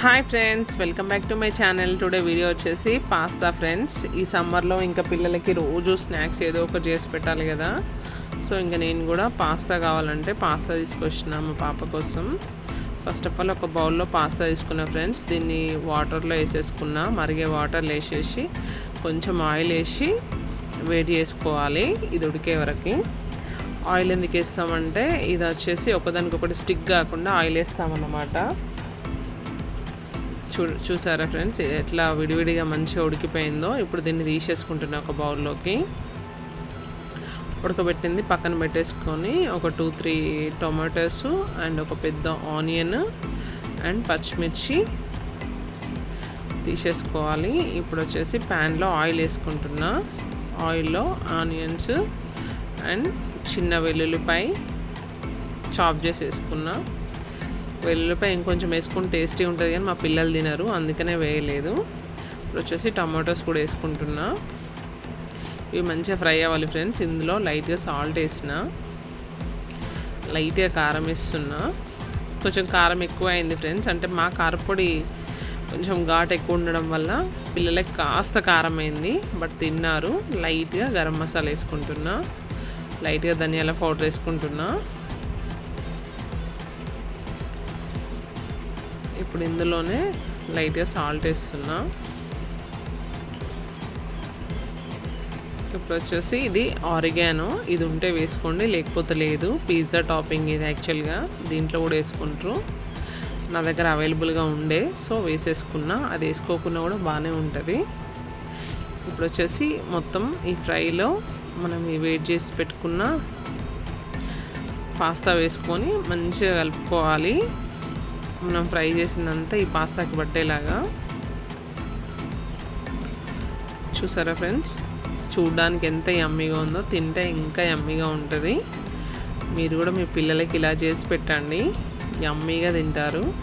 Hi friends welcome back to my channel today video వచ్చేసి pasta friends ఈ సమ్మర్లో ఇంకా పిల్లలకి రోజు స్నాక్స్ ఏదో ఒకటి చేసి పెట్టాలి కదా. సో ఇంకా నేను కూడా పాస్తా కావాలంటే పాస్తా తీసుకొచ్చిన మా పాప కోసం. ఫస్ట్ ఆఫ్ ఆల్ ఒక బౌల్లో పాస్తా తీసుకున్నా ఫ్రెండ్స్ దీన్ని వాటర్లో వేసేసుకున్నా మరిగే వాటర్లో వేసేసి కొంచెం ఆయిల్ వేసి వేడి చేసుకోవాలి. ఇది ఉడికే వరకు. ఆయిల్ ఎందుకు వేస్తామంటే ఇది వచ్చేసి ఒకదానికొకటి స్టిక్ కాకుండా ఆయిల్ వేస్తామన్నమాట. చూ చూసారా ఫ్రెండ్స్? ఎట్లా విడివిడిగా మంచిగా ఉడికిపోయిందో ఇప్పుడు దీన్ని తీసేసుకుంటున్నా ఒక బౌల్లోకి. ఉడకబెట్టింది పక్కన పెట్టేసుకొని ఒక టూ త్రీ టొమాటోస్ అండ్ ఒక పెద్ద ఆనియన్ అండ్ పచ్చిమిర్చి తీసేసుకోవాలి. ఇప్పుడు వచ్చేసి ప్యాన్లో ఆయిల్ వేసుకుంటున్నా. ఆయిల్లో ఆనియన్స్ అండ్ చిన్న వెల్లుల్లిపాయ చాప్ చేసి వేసుకున్నా వెల్లుల్లిపాయ ఇంకొంచెం వేసుకుని టేస్టీ ఉంటుంది కానీ మా పిల్లలు తినరు అందుకనే వేయలేదు. ఇప్పుడు వచ్చేసి టమాటోస్ కూడా వేసుకుంటున్నా. ఇవి మంచిగా ఫ్రై అవ్వాలి ఫ్రెండ్స్ ఇందులో లైట్గా సాల్ట్ వేసిన. లైట్గా కారం వేస్తున్నా. కొంచెం కారం ఎక్కువ అయింది ఫ్రెండ్స్ అంటే మా కారపొడి కొంచెం ఘాట్ ఎక్కువ ఉండడం వల్ల పిల్లలకి కాస్త కారం అయింది బట్ తిన్నారు. లైట్గా గరం మసాలా వేసుకుంటున్నా. లైట్గా ధనియాల పౌడర్ వేసుకుంటున్నా. ఇప్పుడు ఇందులోనే లైట్గా సాల్ట్ వేస్తున్నా. ఇప్పుడు వచ్చేసి ఇది ఆరిగానో. ఇది ఉంటే వేసుకోండి లేకపోతే లేదు. పిజ్జా టాపింగ్ ఇది యాక్చువల్గా దీంట్లో కూడా వేసుకుంటారు. నా దగ్గర అవైలబుల్గా ఉండే సో వేసేసుకున్నా. అది వేసుకోకుండా కూడా బాగానే ఉంటుంది. ఇప్పుడు వచ్చేసి మొత్తం ఈ ఫ్రైలో మనం ఈ వెయిట్ చేసి పెట్టుకున్న పాస్తా వేసుకొని మంచిగా కలుపుకోవాలి. మనం ఫ్రై చేసిందంతా ఈ పాస్తాకి పట్టేలాగా. చూసారా ఫ్రెండ్స్? చూడడానికి ఎంత యమ్మీగా ఉందో తింటే ఇంకా యమ్మీగా ఉంటుంది. మీరు కూడా మీ పిల్లలకి ఇలా చేసి పెట్టండి. యమ్మీగా తింటారు.